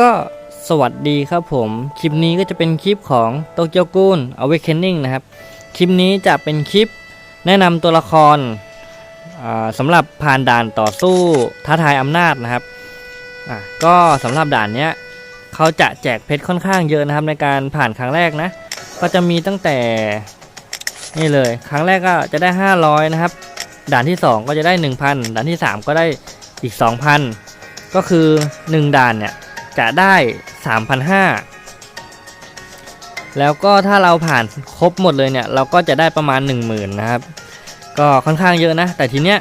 ก็สวัสดีครับผม คลิปนี้ก็จะเป็นคลิปของโตเกียวกูน Awakening นะครับ คลิปนี้จะเป็นคลิปแนะนำตัวละครสำหรับผ่านด่านต่อสู้ท้าทายอำนาจนะครับก็สำหรับด่านเนี้ยเขาจะแจกเพชรค่อนข้างเยอะนะครับในการผ่านครั้งแรกนะ ก็จะมีตั้งแต่นี่เลย ครั้งแรกก็จะได้ 500 นะครับ ด่านที่ 2 ก็จะได้ 1,000 ด่านที่ 3 ก็ได้อีก 2,000 ก็คือ 1 ด่านเนี่ย จะได้ 3,500 แล้วก็ถ้าเราผ่านครบหมดเลยเนี่ย เราก็จะได้ประมาณ 10,000 นะครับ ก็ค่อนข้างเยอะนะ แต่ทีเนี้ย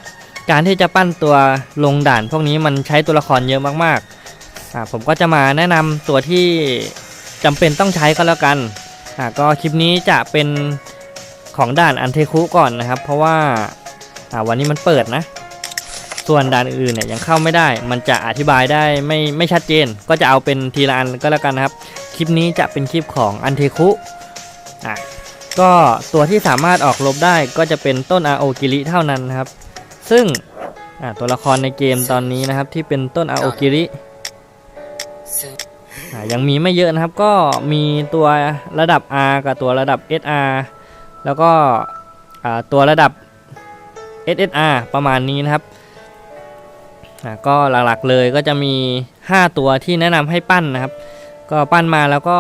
การที่จะปั้นตัวลงด่าน พวกนี้มันใช้ตัวละครเยอะมากๆอ่าผมก็จะมาแนะนำตัวที่จำเป็นต้องใช้ก็แล้วกันอ่าก็คลิปนี้จะเป็นของด่านอันเทคุก่อนนะครับ เพราะว่าอ่าวันนี้มันเปิดนะ ส่วนด่านอื่นๆเนี่ยยังเข้าไม่ได้ มันจะอธิบายได้ไม่ไม่ชัดเจน ก็จะเอาเป็นทีละอันก็แล้วกันนะครับ คลิปนี้จะเป็นคลิปของอันเทคุอะก็ตัวที่สามารถออกรบได้ก็จะเป็นต้นอาโอกิริเท่านั้นนะครับ ซึ่งอะตัวละครในเกมตอนนี้นะครับที่เป็นต้นอาโอกิริยังมีไม่เยอะนะครับ ก็มีตัวระดับ R กับตัวระดับ SR แล้วก็ตัวระดับ SSR ประมาณนี้นะครับ ก็หลักๆเลยก็จะมี 5 ตัวที่แนะนำให้ปั้นนะครับ ก็ปั้นมาแล้วก็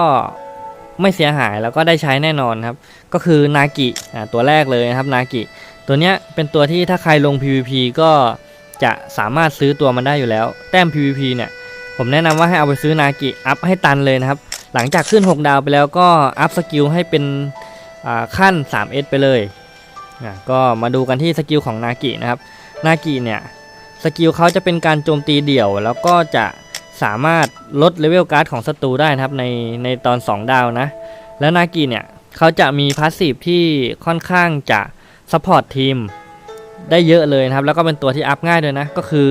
ไม่เสียหายแล้วก็ได้ใช้แน่นอนครับ ก็คือนากิอะตัวแรกเลยนะครับนากิตัวเนี้ยเป็นตัวที่ถ้าใครลง PVP ก็จะสามารถซื้อตัวมันได้อยู่แล้ว แต้ม PVP เนี่ยผมแนะนำว่าให้เอาไปซื้อนากิอัพให้ตันเลยนะครับ หลังจากขึ้น 6 ดาวไปแล้วก็อัพสกิลให้เป็นอ่าขั้น 3S ไปเลยอะก็มาดูกันที่สกิลของนากินะครับ นากิเนี่ย สกิลเขาจะเป็นการโจมตีเดี่ยว แล้วก็จะสามารถลดเลเวลการ์ดของศัตรูได้นะครับในในตอน 2 ดาวนะ แล้วนากิเนี่ยเขาจะมีพาสซีฟที่ค่อนข้างจะซัพพอร์ตทีมได้เยอะเลยนะครับ แล้วก็เป็นตัวที่อัพง่ายด้วยนะ ก็คือ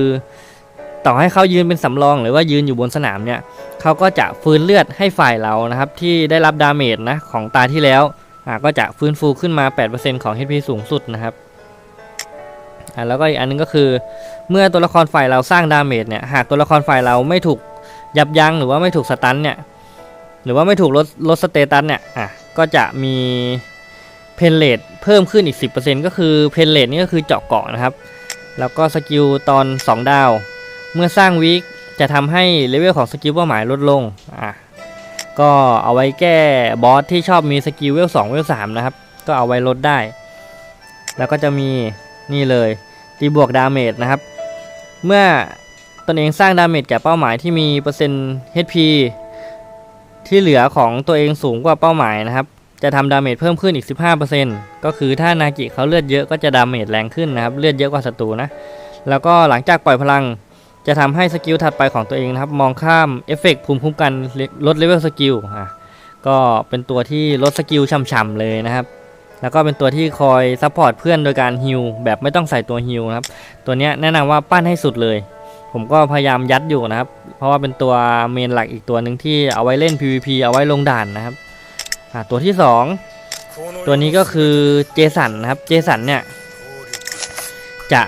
ต่อให้เขายืนเป็นสำรองหรือว่ายืนอยู่บนสนามเนี่ยเขาก็จะฟื้นเลือดให้ฝ่ายเรานะครับ ที่ได้รับดาเมจนะของตาที่แล้วก็จะฟื้นฟูขึ้นมา 8%ของ HP สูงสุดนะครับ อ่าแล้วก็อีกอันนึงก็คือ เมื่อตัวละครฝ่ายเราสร้างดาเมจเนี่ยหากตัวละครฝ่ายเราไม่ถูกยับยั้งหรือว่าไม่ถูกสตันเนี่ยหรือว่าไม่ถูกลดลดสเตตัสเนี่ยอะก็จะมีเพนเลตเพิ่มขึ้นอีก 10%ก็คือเพนเลตนี่ก็คือเจาะเกาะนะครับ แล้วก็สกิลตอน 2 ดาว เมื่อสร้างวิกจะทำให้เลเวลของสกิลเป้าหมายลดลงอะก็เอาไว้แก้บอสที่ชอบมีสกิลเวล2เวล3นะครับ ก็เอาไว้ลดได้ แล้วก็จะมีนี่เลย ตีบวกดาเมจนะครับ เมื่อตนเองสร้างดาเมจแก่เป้าหมายที่มีเปอร์เซ็นต์ HP ที่เหลือของตัวเองสูงกว่าเป้าหมายนะครับ จะทำดาเมจเพิ่มขึ้นอีก 15%ก็คือถ้านากิเขาเลือดเยอะก็จะดาเมจแรงขึ้นนะครับ เลือดเยอะกว่าศัตรูนะ แล้วก็หลังจากปล่อยพลังจะทำให้สกิลถัดไปของตัวเองนะครับ มองข้ามเอฟเฟกต์ภูมิคุ้มกันลดเลเวลสกิลอะก็เป็นตัวที่ลดสกิลฉ่ำๆเลยนะครับ แล้วก็เป็นตัวที่คอยซัพพอร์ตเพื่อนโดยการฮิลแบบไม่ต้องใส่ตัวฮิลนะครับ ตัวนี้แนะนำว่าปั้นให้สุดเลย ผมก็พยายามยัดอยู่นะครับ เพราะว่าเป็นตัวเมนหลักอีกตัวหนึ่งที่เอาไว้เล่น PVP เอาไว้ลงด่านนะครับตัวที่ 2 ตัวนี้ก็คือเจสันนะครับ เจสันเนี่ยจะ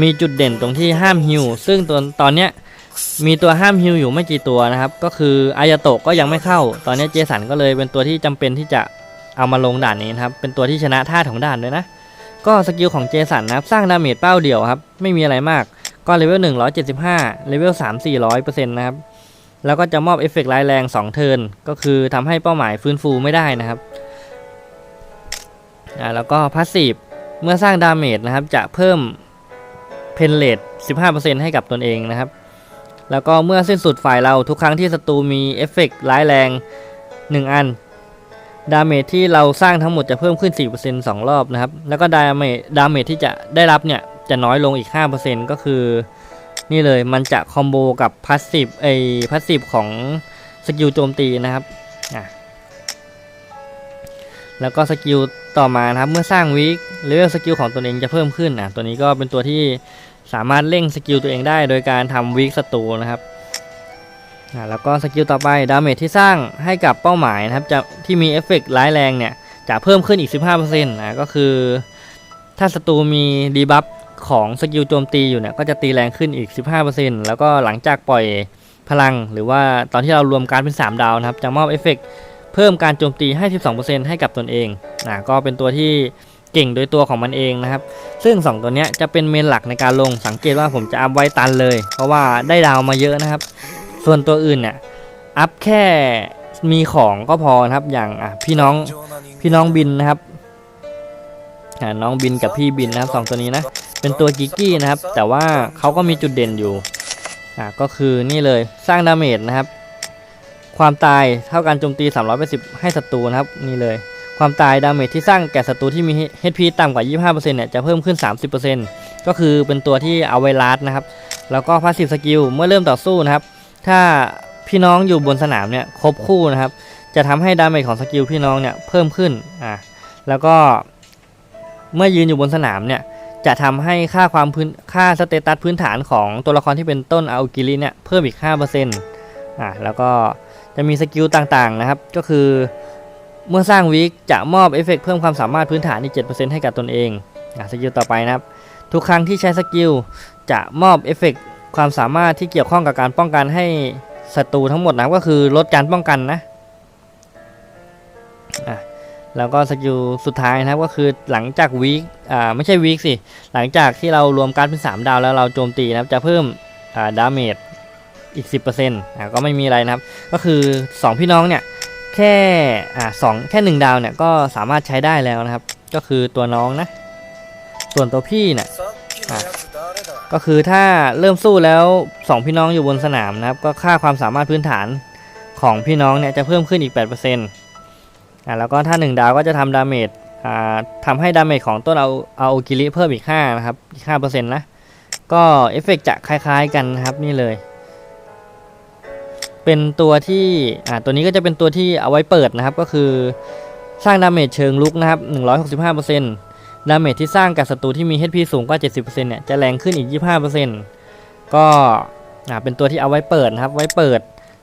มีจุดเด่นตรงที่ห้ามฮิลซึ่งตัวตอนเนี้ยมีตัวห้ามฮิลอยู่ไม่กี่ตัวนะครับ ก็คืออายาโตะก็ยังไม่เข้า ตอนนี้เจสันก็เลยเป็นตัวที่จำเป็นที่จะ เอามาลงด่านนี้นะครับ เป็นตัวที่ชนะท่าของด่านด้วยนะ ก็สกิลของเจสันนะครับ สร้างดาเมจเป้าเดี่ยวครับ ไม่มีอะไรมาก ก็เลเวล175 เลเวล3 400%นะครับ แล้วก็จะมอบเอฟเฟกต์ร้ายแรง 2 เทิร์น ก็คือทำให้เป้าหมายฟื้นฟูไม่ได้นะครับ อ่า แล้วก็พาสซีฟ เมื่อสร้างดาเมจนะครับ จะเพิ่มเพนเลต15%ให้กับตนเองนะครับ แล้วก็เมื่อสิ้นสุดฝ่ายเราทุกครั้งที่ศัตรูมีเอฟเฟกต์ร้ายแรง 1 อัน ดาเมจที่เราสร้างทั้งหมดจะเพิ่มขึ้น 4% 2 รอบนะครับ แล้วก็ดาเมจดาเมจที่จะได้รับเนี่ย จะน้อยลงอีก 5%ก็คือ นี่เลยมันจะคอมโบกับพาสซีฟไอพาสซีฟของสกิลโจมตีนะครับอะแล้วก็สกิลต่อมานะครับ เมื่อสร้างวิกเลเวลสกิลของตัวเองจะเพิ่มขึ้นอะตัวนี้ก็เป็นตัวที่สามารถเร่งสกิลตัวเองได้โดยการทำวิกศัตรูนะครับ แล้วก็สกิลต่อไปดาเมจที่สร้างให้กับเป้าหมายนะครับจะที่มีเอฟเฟกต์ร้ายแรงเนี่ยจะเพิ่มขึ้นอีก 15%นะก็คือ ถ้าศัตรูมีดีบัฟของสกิลโจมตีอยู่เนี่ยก็จะตีแรงขึ้นอีก 15%แล้วก็หลังจากปล่อยพลัง หรือว่าตอนที่เรารวมการเป็น 3 ดาวนะครับจะมอบเอฟเฟกต์เพิ่มการโจมตีให้ 12%ให้กับตนเองนะก็เป็นตัวที่เก่งโดยตัวของมันเองนะครับ ซึ่ง 2 ตัวนี้จะเป็นเมนหลักในการลงสังเกตว่าผมจะอัพไว้ตันเลย เพราะว่าได้ดาวมาเยอะนะครับ ส่วนตัวอื่นเนี่ยอัพแค่มีของก็พอนะครับอย่างอะพี่น้องพี่น้องบินนะครับน้องบินกับพี่บินนะครับสองตัวนี้นะเป็นตัวกิกกี้นะครับ แต่ว่าเขาก็มีจุดเด่นอยู่อ่าก็คือนี่เลยสร้างดาเมจนะครับ ความตายเท่าการโจมตี380ให้ศัตรูนะครับนี่เลย ความตายดาเมจที่สร้างแก่ศัตรูที่มี HP ต่ำกว่า 25%เนี่ยจะเพิ่มขึ้น 30%ก็คือเป็นตัวที่เอาไว้ลัดนะครับ แล้วก็พาสซีฟสกิลเมื่อเริ่มต่อสู้นะครับ ถ้าพี่น้องอยู่บนสนามเนี่ยครบคู่นะครับ จะทำให้ดาเมจของสกิลพี่น้องเนี่ยเพิ่มขึ้นอ่าแล้วก็เมื่อยืนอยู่บนสนามเนี่ยจะทำให้ค่าความพื้นค่าสเตตัสพื้นฐานของตัวละครที่เป็นต้นอากิริเนี่ยเพิ่มอีก 5%อ่าแล้วก็จะมีสกิลต่างๆนะครับ ก็คือเมื่อสร้างวิกจะมอบเอฟเฟกเพิ่มความสามารถพื้นฐานอีก 7%ให้กับตนเองอ่าสกิลต่อไปนะครับ ทุกครั้งที่ใช้สกิลจะมอบเอฟเฟก ความสามารถที่เกี่ยวข้องกับการป้องกันให้ศัตรูทั้งหมดนะก็คือลดการป้องกันนะแล้วก็สกิลสุดท้ายนะครับก็คือหลังจากวีคอ่าไม่ใช่วีคสิ หลังจากที่เรารวมการเป็น 3 ดาวแล้วเราโจมตีนะครับจะเพิ่มอ่าดาเมจอีก 10%อ่าก็ไม่มีอะไรนะครับ ก็คือ 2 พี่น้องเนี่ยแค่อ่าสองแค่ 1 ดาวเนี่ยก็สามารถใช้ได้แล้วนะครับ ก็คือตัวน้องนะ ส่วนตัวพี่เนี่ยอะ ก็คือถ้าเริ่มสู้แล้ว 2 พี่น้องอยู่บนสนามนะครับ ก็ค่าความสามารถพื้นฐานของพี่น้องเนี่ยจะเพิ่มขึ้นอีก 8%อ่าแล้วก็ถ้า 1 ดาวก็จะทำดาเมจอ่าทำให้ดาเมจของต้นเอาเอาโอกิริเพิ่มอีก 5 นะครับ อีก 5%นะ ก็เอฟเฟกต์จะคล้ายๆกันนะครับนี่เลย เป็นตัวที่อ่าตัวนี้ก็จะเป็นตัวที่เอาไว้เปิดนะครับก็คือสร้างดาเมจเชิงลุกนะครับ 165% ดาเมจที่สร้างกับศัตรูที่มี HP สูงกว่า 70%เนี่ยจะแรงขึ้นอีก 25%ก็อ่าเป็นตัวที่เอาไว้เปิดนะครับ ไว้เปิด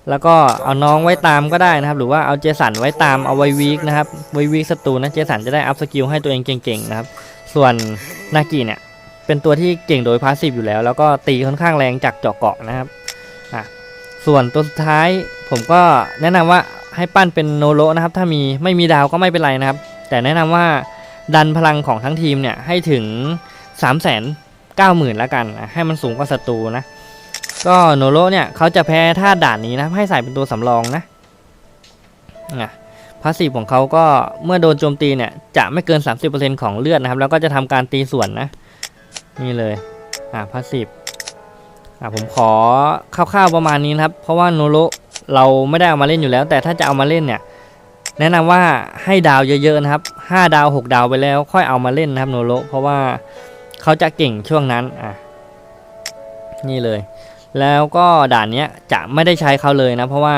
แล้วก็เอาน้องไว้ตามก็ได้นะครับ หรือว่าเอาเจสันไว้ตามเอาไว้วีคนะครับไว้วีคศัตรูนะเจสันจะได้อัพสกิลให้ตัวเองเก่งๆนะครับ ส่วนนากิเนี่ยเป็นตัวที่เก่งโดยพาสซีฟอยู่แล้ว แล้วก็ตีค่อนข้างแรงจากเจาะเกาะนะครับอะส่วนตัวสุดท้ายผมก็แนะนำว่าให้ปั้นเป็นโนโรนะครับ ถ้ามีไม่มีดาวก็ไม่เป็นไรนะครับ แต่แนะนำว่า ดันพลังของทั้งทีมเนี่ยให้ถึง 3 9 0 0 0 0แล้วกันให้มันสูงกว่าศัตรูนะ ก็โนโรเนี่ยเขาจะแพ้ท่าด่านนี้นะ ให้ใส่เป็นตัวสำรองนะนะพาสซีฟของเขาก็เมื่อโดนโจมตีเนี่ย จะไม่เกิน 30%ของเลือดนะครับ แล้วก็จะทำการตีส่วนนะ นี่เลย อ่าพาสซีฟอ่าผมขอคร่าวๆประมาณนี้นะครับ เพราะว่าโนโรเราไม่ได้เอามาเล่นอยู่แล้ว แต่ถ้าจะเอามาเล่นเนี่ย แนะนำว่าให้ดาวเยอะๆนะครับ 5 ดาว 6 ดาวไปแล้ว ค่อยเอามาเล่นนะครับโนโรเพราะว่าเขาจะเก่งช่วงนั้นอะนี่เลย แล้วก็ด่านนี้จะไม่ได้ใช้เขาเลยนะ เพราะว่า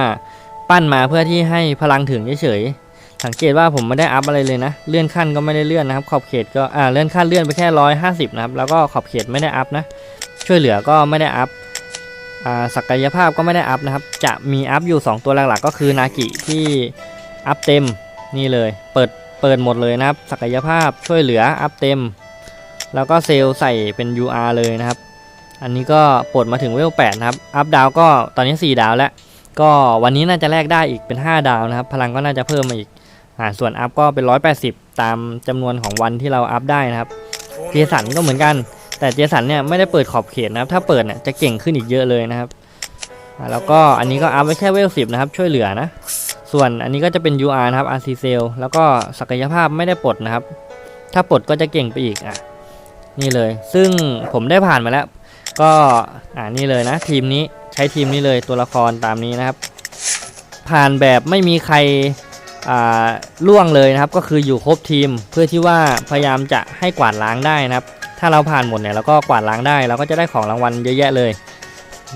ปั้นมาเพื่อที่ให้พลังถึงเฉยๆสังเกตว่าผมไม่ได้อัพอะไรเลยนะ เลื่อนขั้นก็ไม่ได้เลื่อนนะครับ ขอบเขตก็อ่าเลื่อนขั้นเลื่อนไปแค่ร้อยห้าสิบนะครับ แล้วก็ขอบเขตไม่ได้อัพนะ ช่วยเหลือก็ไม่ได้อัพอ่าศักยภาพก็ไม่ได้อัพนะครับ จะมีอัพอยู่ 2 ตัวหลักๆ ก็คือนากิที่อัพเต็มนี่เลย เปิด เปิดหมดเลยนะครับ ศักยภาพช่วยเหลืออัพเต็ม แล้วก็เซลใส่เป็น UR เลยนะครับ อันนี้ก็ปลดมาถึงเวล8นะครับ อัพดาวก็ตอนนี้ 4 ดาวแล้ว ก็วันนี้น่าจะแลกได้อีกเป็น 5 ดาวนะครับ พลังก็น่าจะเพิ่มมาอีกอ่าส่วนอัพก็เป็น 180 ตามจำนวนของวันที่เราอัพได้นะครับ เจสันก็เหมือนกัน แต่เจสันเนี่ยไม่ได้เปิดขอบเขตนะครับ ถ้าเปิดเนี่ยจะเก่งขึ้นอีกเยอะเลยนะครับแล้วก็อันนี้ก็อัพไว้แค่เวล10นะครับ ช่วยเหลือนะ ส่วนอันนี้ก็จะเป็น UR นะครับ RC Cell แล้วก็ศักยภาพไม่ได้ปลดนะครับ ถ้าปลดก็จะเก่งไปอีกอะนี่เลย ซึ่งผมได้ผ่านมาแล้ว ก็อ่านี่เลยนะ ทีมนี้ใช้ทีมนี้เลยตัวละครตามนี้นะครับ ผ่านแบบไม่มีใครอ่าล่วงเลยนะครับก็คืออยู่ครบทีมเพื่อที่ว่าพยายามจะให้กวาดล้างได้นะครับ ถ้าเราผ่านหมดเนี่ยเราก็กวาดล้างได้เราก็จะได้ของรางวัลเยอะแยะเลย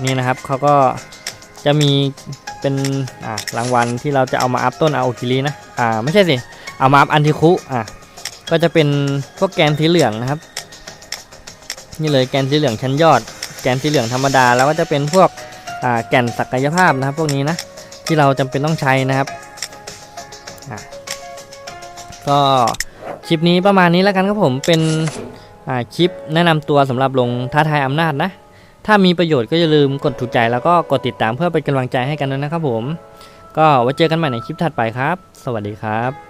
นี่นะครับเขาก็จะมี เป็นอ่ารางวัลที่เราจะเอามาอัพต้นอาโอคิรินะอ่าไม่ใช่สิเอามาอัพอันทิคุอะก็จะเป็นพวกแกนสีเหลืองนะครับ นี่เลยแกนสีเหลืองชั้นยอด แกนสีเหลืองธรรมดาแล้วก็จะเป็นพวกอ่าแก่นศักยภาพนะครับ พวกนี้นะที่เราจำเป็นต้องใช้นะครับอะก็คลิปนี้ประมาณนี้แล้วกันครับผมเป็นอ่าคลิปแนะนำตัวสำหรับลงท้าทายอำนาจนะ ถ้ามีประโยชน์ก็อย่าลืมกดถูกใจแล้วก็กดติดตามเพื่อเป็นกำลังใจให้กันด้วยนะครับผม ก็ไว้เจอกันใหม่ในคลิปถัดไปครับ สวัสดีครับ